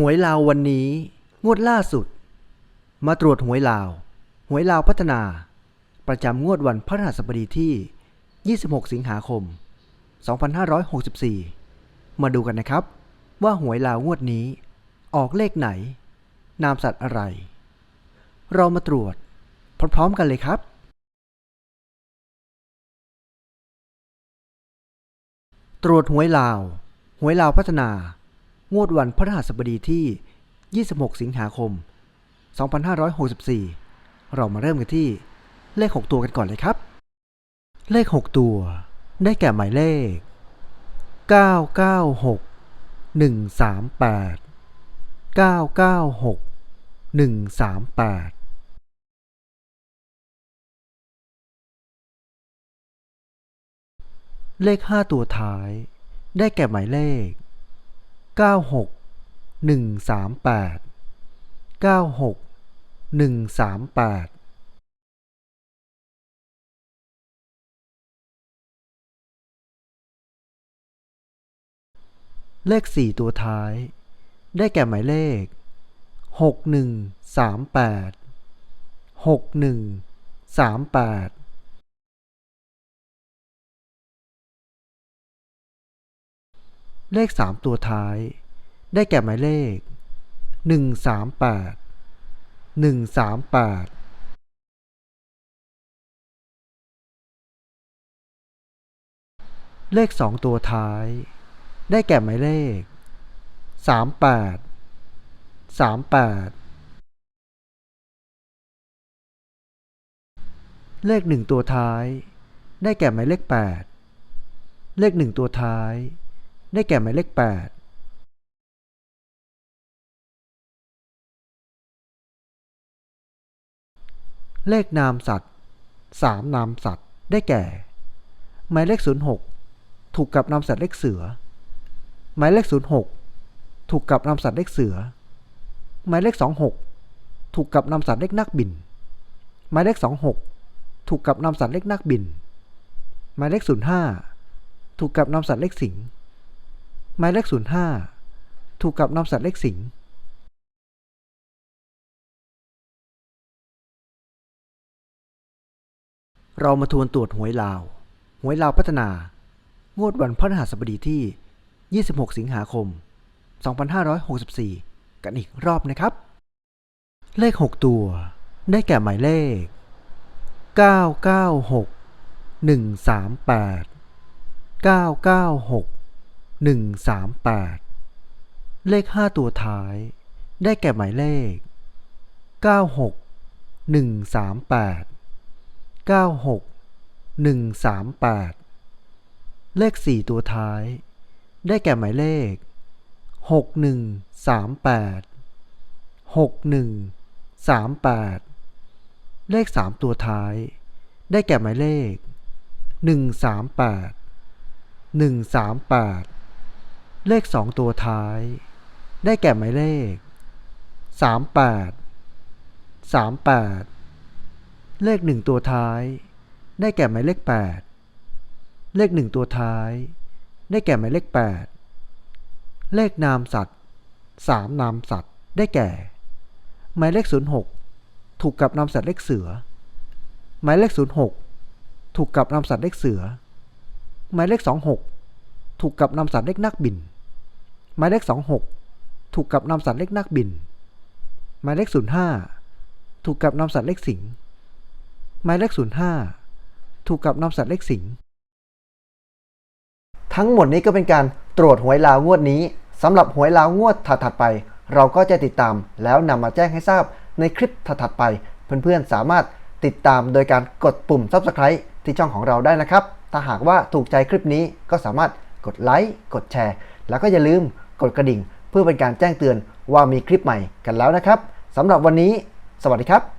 หวยลาววันนี้ งวดล่าสุด มาตรวจหวยลาว หวยลาวพัฒนา ประจำงวดวันพฤหัสบดีที่ 26 สิงหาคม 2564 มาดูกันนะครับ ว่าหวยลาวงวดนี้ ออกเลขไหน นามสัตว์อะไร เรามาตรวจ พร้อมๆกันเลยครับ ตรวจหวยลาว หวยลาวพัฒนา งวดวันพฤหัสบดีที่ 26 สิงหาคม 2564 เรามาเริ่มกันที่เลข 6 ตัวกันก่อนเลยครับ เลข 6 ตัว ได้แก่หมายเลข 996 138 996 138เลข 5 ตัวท้าย ได้แก่หมายเลข 96 138 96 138เลข 4 ตัวท้าย ได้แก่หมายเลข 6138 6138 เลข 3 ตัวท้าย ได้แก่หมายเลข 138 138เลข2ตัวท้าย ได้แก่หมายเลข 38 38 เลข1ตัวท้าย ได้แก่หมายเลข 8 เลข1ตัวท้าย ได้แก่หมายเลข 8เลขนามสัตว์ 3 นามสัตว์ ได้แก่ หมายเลข 06 ถูกกับนามสัตว์เลขเสือ หมายเลข 06 ถูกกับนามสัตว์เลขเสือ หมายเลข 26 ถูกกับนามสัตว์เลขนักบิน หมายเลข 26 ถูกกับนามสัตว์เลขนักบิน หมายเลข 05 ถูกกับนามสัตว์เลขสิงห์ หมายเลข 05 ถูกกับนามสัตว์เลขสิงห์เรามาทวนตรวจหวยลาว หวยลาวพัฒนา งวดวันพฤหัสบดีที่ 26 สิงหาคม 2564 กันอีกรอบนะครับ เลข 6 ตัว ได้แก่หมายเลข 996 138 996 138 เลข 5 ตัวท้าย ได้แก่หมายเลข 96 138 96 138 เลข 4 ตัวท้าย ได้แก่หมายเลข 6138 6138 เลข 3 ตัวท้าย ได้แก่หมายเลข 138 138 เลข2ตัวท้าย ได้แก่หมายเลข 38 38 เลข1ตัวท้าย ได้แก่หมายเลข 8 เลข1ตัวท้าย ได้แก่หมายเลข 8 เลขนามสัตว์3นามสัตว์ ได้แก่ หมายเลข 06 ถูกกับนามสัตว์เลขเสือ หมายเลข 06 ถูกกับนามสัตว์เลขเสือ หมายเลข 26 ถูกกับนามสัตว์เลขนักบิน หมายเลข 26 ถูกกับนามสัตว์เลขนักบิน หมายเลข 05 ถูกกับนามสัตว์เลขสิงห์หมายเลข 05 ถูกกับนามสัตว์เลขสิงห์ทั้งหมดนี้ก็เป็นการตรวจหวยลาวงวดนี้สำหรับหวยลาวงวดถัดๆไป เราก็จะติดตามแล้วนำมาแจ้งให้ทราบในคลิปถัดๆไป เพื่อนๆสามารถติดตามโดยการกดปุ่ม Subscribe ที่ช่องของเราได้นะครับ ถ้าหากว่าถูกใจคลิปนี้ก็สามารถกดไลค์ กดแชร์ แล้วก็อย่าลืม กดกระดิ่ง เพื่อเป็นการแจ้งเตือนว่ามีคลิปใหม่กันแล้วนะครับสำหรับวันนี้ สวัสดีครับ